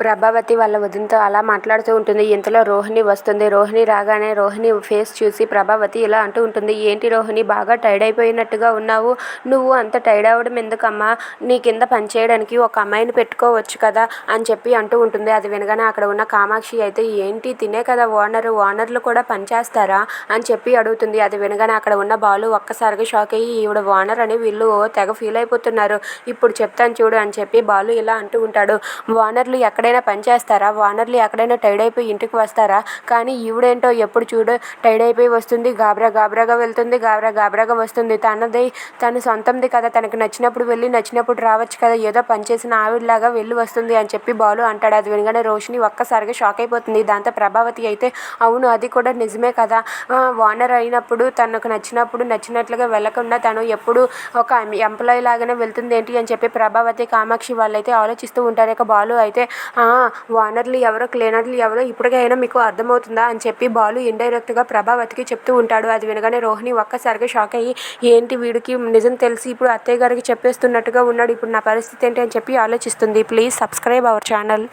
ప్రభావతి వాళ్ళ వదినతో అలా మాట్లాడుతూ ఉంటుంది. ఇంతలో రోహిణి వస్తుంది. రోహిణి రాగానే రోహిణి ఫేస్ చూసి ప్రభావతి ఇలా అంటూ ఉంటుంది. ఏంటి రోహిణి బాగా టైర్డ్ అయిపోయినట్టుగా ఉన్నావు. నువ్వు అంత టైర్డ్ అవ్వడం ఎందుకమ్మా? నీ కింద పనిచేయడానికి ఒక అమ్మాయిని పెట్టుకోవచ్చు కదా అని చెప్పి అంటూ ఉంటుంది. అది వినగానే అక్కడ ఉన్న కామాక్షి అయితే ఏంటి? తినే కదా ఓనర్. ఓనర్లు కూడా పనిచేస్తారా అని చెప్పి అడుగుతుంది. అది వినగానే అక్కడ ఉన్న బాలు ఒక్కసారిగా షాక్ అయ్యి ఈవిడ ఓనర్ అని వీళ్ళు తెగ ఫీల్ అయిపోతున్నారు. ఇప్పుడు చెప్తాను చూడు అని చెప్పి బాలు ఇలా అంటూ ఉంటాడు. ఓనర్లు ఎక్కడ ఎక్కడైనా పనిచేస్తారా వానర్లు ఓనర్లు ఎక్కడైనా టైడ్ అయిపోయి ఇంటికి వస్తారా? కానీ ఈవిడేంటో ఎప్పుడు చూడు టైడ్ అయిపోయి వస్తుంది గాబరా గాబరాగా వెళ్తుంది గాబరా గాబరాగా వస్తుంది. తనది తన సొంతంది కదా తనకి నచ్చినప్పుడు వెళ్ళి నచ్చినప్పుడు రావచ్చు కదా. ఏదో పనిచేసిన ఆవిడలాగా వెళ్ళి వస్తుంది అని చెప్పి బాలు అంటాడు. అది వినగానే రోషిని ఒక్కసారిగా షాక్ అయిపోతుంది. దాంతో ప్రభావతి అయితే అవును అది కూడా నిజమే కదా. ఓనర్ అయినప్పుడు తనకు నచ్చినప్పుడు నచ్చినట్లుగా వెళ్ళకుండా తను ఎప్పుడు ఒక ఎంప్లాయీ లాగానే వెళ్తుంది ఏంటి? అని చెప్పి ప్రభావతి కామాక్షి వాళ్ళైతే ఆలోచిస్తూ ఉంటారు. ఇక బాలు అయితే "ఆ, ఓనర్లు ఎవరో క్లీనర్లు ఎవరో ఇప్పటికైనా మీకు అర్థమవుతుందా అని చెప్పి బాలు ఇండైరెక్ట్గా ప్రభావతికి చెప్తూ ఉంటాడు. అది వినగానే రోహిణి ఒక్కసారిగా షాక్ అయ్యి ఏంటి వీడికి నిజం తెలిసి ఇప్పుడు అత్తయ్య గారికి చెప్పేస్తున్నట్టుగా ఉన్నాడు ఇప్పుడు నా పరిస్థితి ఏంటి? అని చెప్పి ఆలోచిస్తుంది. Please subscribe our channel.